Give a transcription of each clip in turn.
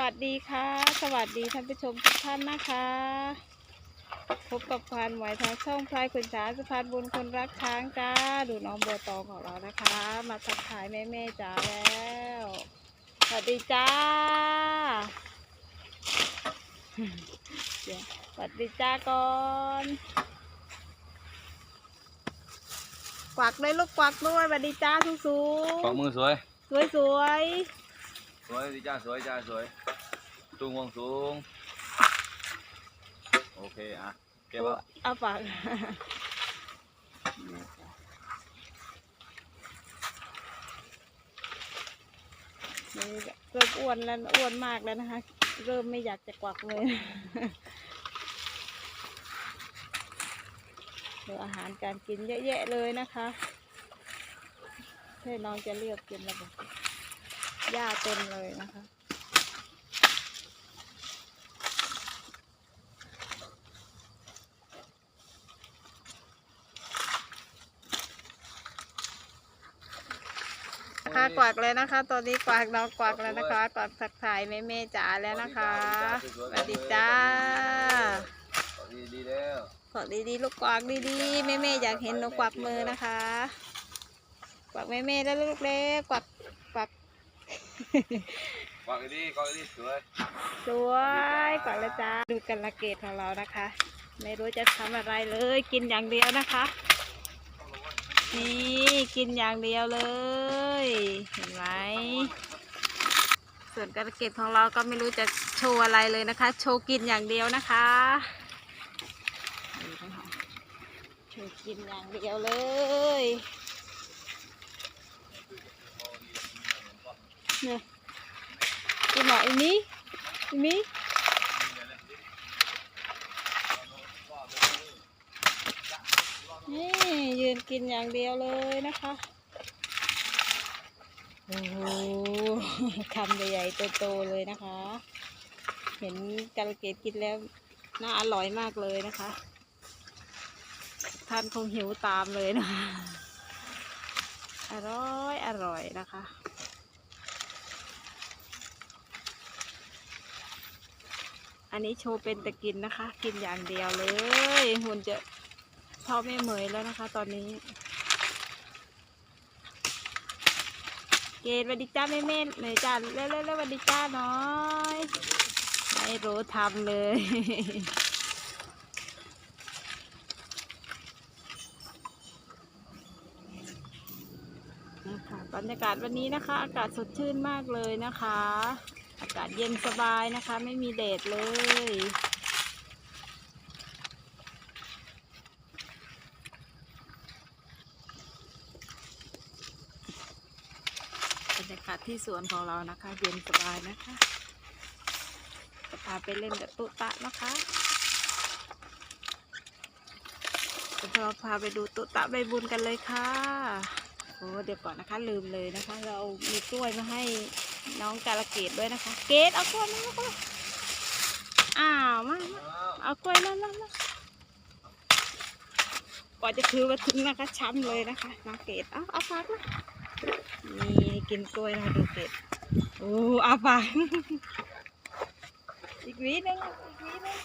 วัสดีค่ะ สวัสดีท่านผู้ชมทุกท่านนะคะ พบกับควานไหวทางช่องพลายขุนช้างสะพานบุญคนรักช้างจ้า ดูน้องบัวตองของเรานะคะ มาทักทายแม่แม่ๆจ๋าแล้ว สวัสดีจ้าเดี๋ยวสวัสดีจ้าก่อนกวักเลยลูกกวักด้วยสวัสดีจ้าสูงขอมือสวย สวยสวย สวยดีจ้าสวยจ้าสวย สูงวงสูง โอเคอะเก็บไว้ๆเอาปากนี่เริ่มอ้วนแล้วอ้วนมากแล้วนะคะ เริ่มไม่อยากจะกวักเลยเดี๋ยวอาหารการกินเยอะแยะเลยนะคะให้น้องจะเลือกกินแล้วบหญ้าเต็มเลยนะคะ กวักเลยนะคะ ตอนนี้กวักน้องกวักแล้วนะคะกวักทักทายแม่แม่ๆจ๋าแล้วนะคะสวัสดีจ้าขอดีดีๆแล้วกวักดีๆลูกกวักดีๆแม่แม่ๆอยากเห็นนกกวักมือนะคะ กวักแม่แม่ๆแล้วลูกเล็กกวักกวักกวางดีกวางดีสวยสวยกวักแล้วจ้าดูกันละเกตของเรานะคะ ไม่รู้จะทำอะไรเลยกินอย่างเดียวนะคะ นี่กินอย่างเดียวเลย เห็นไหมส่วนการเก็บของเราก็ไม่รู้จะโชว์อะไรเลยนะคะ โชว์กินอย่างเดียวนะคะนี่นะคะโชว์กินอย่างเดียวเลยเนี่ยกินหน่อยอีนี้อีนี้นี่ ยืนกินอย่างเดียวเลยนะคะโอ้โหคำใหญ่ๆโตๆเลยนะคะ เห็นกาลเกตกินแล้วน่าอร่อยมากเลยนะคะ ท่านคงหิวตามเลยนะคะ อร่อยอร่อยนะคะอันนี้โชว์เป็นแต่กินนะคะ กินอย่างเดียวเลยหุ่นจะ เท่าไม่เหมยแล้วนะคะ ตอนนี้ เกดวัสดีจ้าแม่เม่หน่อยจ้าเร็วเร็วเร็วสวัสดีจ้าน้อย ไม่รู้ทำเลยนะคะบรรยากาศวันนี้นะคะ อากาศสดชื่นมากเลยนะคะ อากาศเย็นสบายนะคะ ไม่มีแดดเลย รยากาศที่สวนของเรานะคะ เย็นสบายนะคะจะพาไปเล่นกับตุ๊ตะนะคะเดี๋ยวเราพาไปดูตุ๊ตะใบบุญกันเลยค่ะโอ้เดี๋ยวก่อนนะคะลืมเลยนะคะ เรามีกล้วยมาให้น้องกาลเกตด้วยนะคะ เกตเอากล้วยมาอากล้วยอ้าวมาเอากล้วยมามามาก่อนจะถือมาถึงนะคะช้ำเลยนะคะน้องเกตเอาเอาฟักนะ นี่กินกล้วยนะคะดูเป็ดโอ้อาปากอีกวีหนึงอีกวีหนึง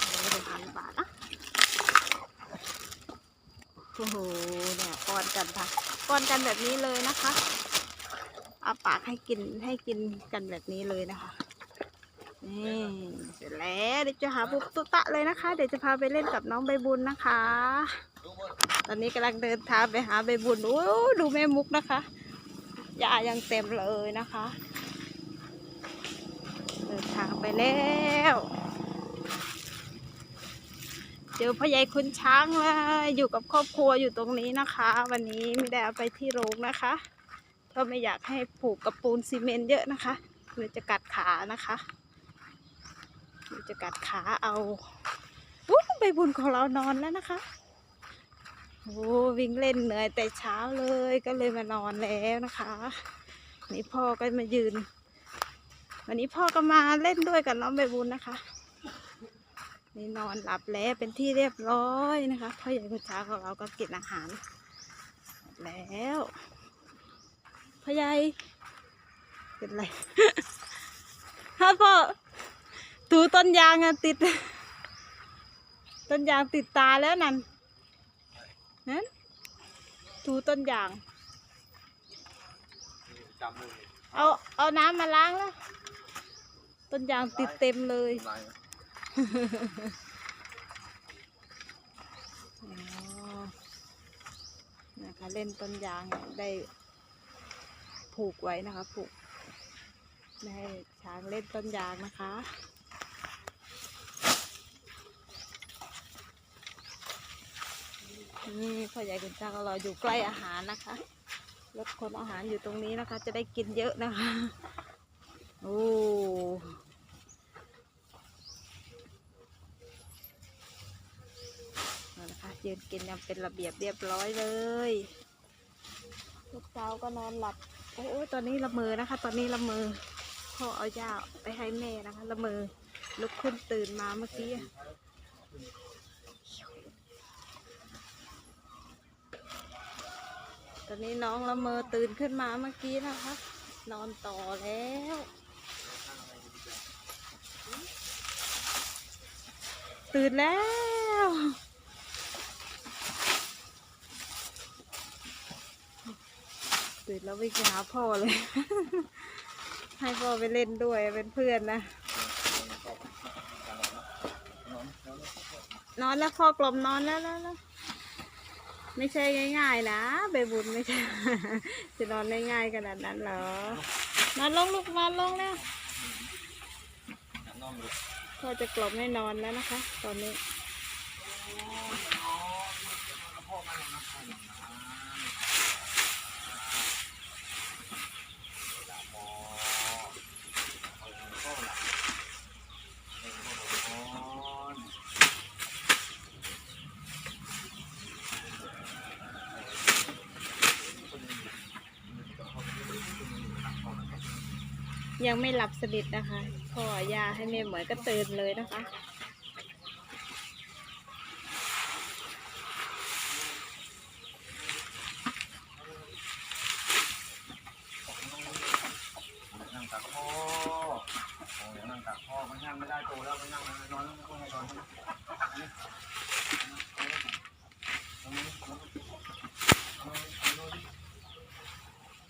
โอ้เดี๋ยวพันบาโอ้โหเนี่ยป้อนกันค่ะป้อนกันแบบนี้เลยนะคะอาปากให้กินให้กินกันแบบนี้เลยนะคะ นี่เสร็จแล้วเดี๋ยวจะหาปุ๊บตุ๊ตะเลยนะคะ เดี๋ยวจะพาไปเล่นกับน้องใบบุญนะคะ ตอนนี้กำลังเดินทางไปหาใบบุญโอ้ดูแม่มุกนะคะหญ้ายังเต็มเลยนะคะ เดินทางไปแล้วเจอพ่อใหญ่คุณช้างเลยอยู่กับครอบครัวอยู่ตรงนี้นะคะ วันนี้ไม่ได้เอาไปที่โรงนะคะก็ไม่อยากให้ผูกกับปูนซีเมนต์เยอะนะคะเดี๋ยวจะกัดขานะคะ จะกัดขาเอาอู้ใบบุญของเรานอนแล้วนะคะโอ้วิ่งเล่นเหนื่อยแต่เช้าเลยก็เลยมานอนแล้วนะคะนี่พ่อก็มายืน วันนี้พ่อก็มาเล่นด้วยกับน้องใบบุญนะคะนี่นอนหลับแล้วเป็นที่เรียบร้อยนะคะพ่อใหญ่คุณช้าของเราก็กินอาหารแล้วพ่อใหญ่เป็นไรฮะพ่อ ถูต้นยางอะติด ต้นยางติดตาแล้วนั่นนั่นถูต้นยาง จำเลยเอาเอาน้ำมาล้างแล้ว ต้นยางติดเต็มเลย ลายอ๋อนะคะเล่นต้นยางได้ผูกไว้นะคะผูกไม่ให้ช้างเล่นต้นยางนะคะ นี่พ่อใหญ่คุณจ้างเราอยู่ใกล้อาหารนะคะรถคนอาหารอยู่ตรงนี้นะคะ จะได้กินเยอะนะคะโอ้เอาละคะยืนกินยังเป็นระเบียบเรียบร้อยเลยลูกสาวก็นอนหลับโอ้ตอนนี้ละเมอนะคะ ตอนนี้ละเมอพ่อเอายาไปให้แม่นะคะ ละเมอลุกขึ้นตื่นมาเมื่อกี้ ตอนนี้น้องละเมอตื่นขึ้นมาเมื่อกี้นะคะ นอนต่อแล้วตื่นแล้ว ตื่นแล้ววิ่งไปหาพ่อเลย ให้พ่อไปเล่นด้วยเป็นเพื่อนนะ นอนแล้วพ่อกลมนอนแล้วแล้วแล้ว ไม่ใช่ง่ายๆนะใบบุญไม่ใช่ จะนอนง่ายๆขนาดนั้นเหรอนอนลงลูกนอนลงแล้วนอนดูพ่อจะกล่อมให้นอนแล้วนะคะ ตอนนี้ ยังไม่หลับสนิทนะคะพ่อยาให้แม่เหมยก็ตื่นเลยนะคะ นั่งตักพ่อโอ้ยนั่งตักพ่อมันนั่งไม่ได้โตแล้วมันนั่งนอนแล้วไม่ต้องให้นอน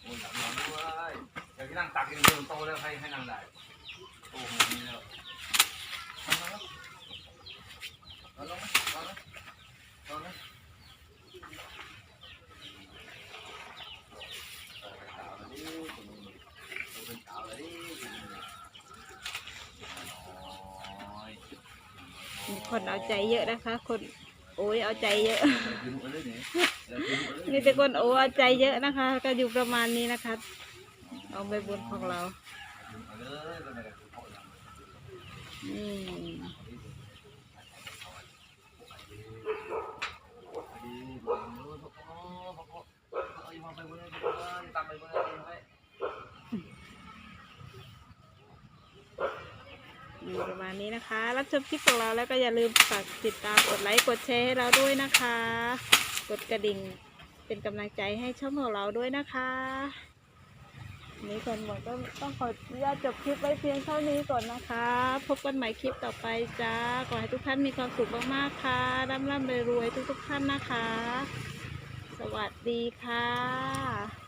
โอ้ยอยากนอนด้วยอยากนั่งตักเองเดินโต แล้วให้ให้นั่งได้โตมันมีแล้วนอนนอนนอนนอนนอนมีคนเอาใจเยอะนะคะ คนโอ้ยเอาใจเยอะ มีแต่คนโอ้เอาใจเยอะนะคะ ก็อยู่ประมาณนี้นะคะ เอาใบบุญของเราอืมประมาณนี้นะคะ รับชมคลิปของเราแล้วก็อย่าลืมฝากติดตามกดไลค์กดแชร์ให้เราด้วยนะคะ กดกระดิ่งเป็นกำลังใจให้ช่องของเราด้วยนะคะ นนี้คนหมดก็ต้องขออนุญาตจบคลิปไว้เพียงเท่านี้ก่อนนะคะ พบกันใหม่คลิปต่อไปจ้า ขอให้ทุกท่านมีความสุขมากๆค่ะ ร่ำร่ำรวยๆทุกๆท่านนะคะ สวัสดีค่ะ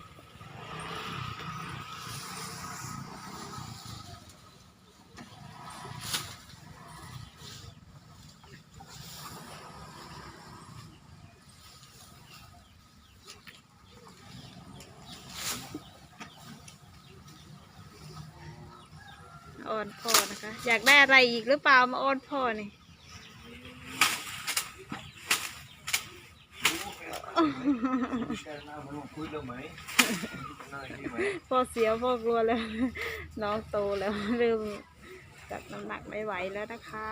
อ้อนพ่อนะคะ อยากได้อะไรอีกหรือเปล่ามาอ้อนพ่อนี่คุยเรื่องไหนิพ่อเสียพ่อกลัวแล้ว น้องโตแล้วเริ่มจับน้ำหนักไม่ไหวแล้วนะคะ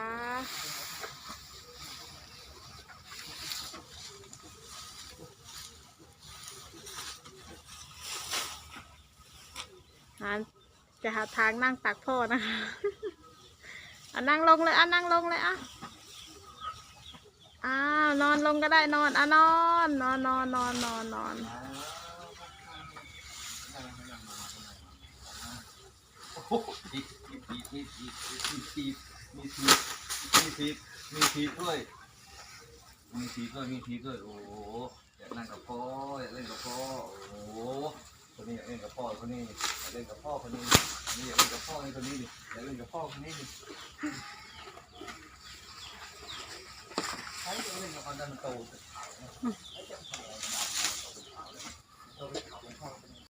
หา จะหาทางนั่งตักพ่อนะคะอะนั่งลงเลยอะนั่งลงเลยอะอ้าวนอนลงก็ได้นอนอะนอนนอนนอนนอนนอนนอนมีมีมีมีมีทีมีทีมีทีมีทีด้วยมีทีด้วยมีทีด้วยโอ้โหอยากนั่งกับพ่ออยากเล่นกับพ่อโอ้ คนนี้อยากเล่นกับพ่อคนนี้อยากเล่นกับพ่อคนนี้นี่อยากเล่นกับพ่อคนนี้อยากเล่นกับพ่อคนนี้ใครจะเล่นกับคนดันโตสุดขาวเนี่ยใครจะทำอะไรกันบ้างโต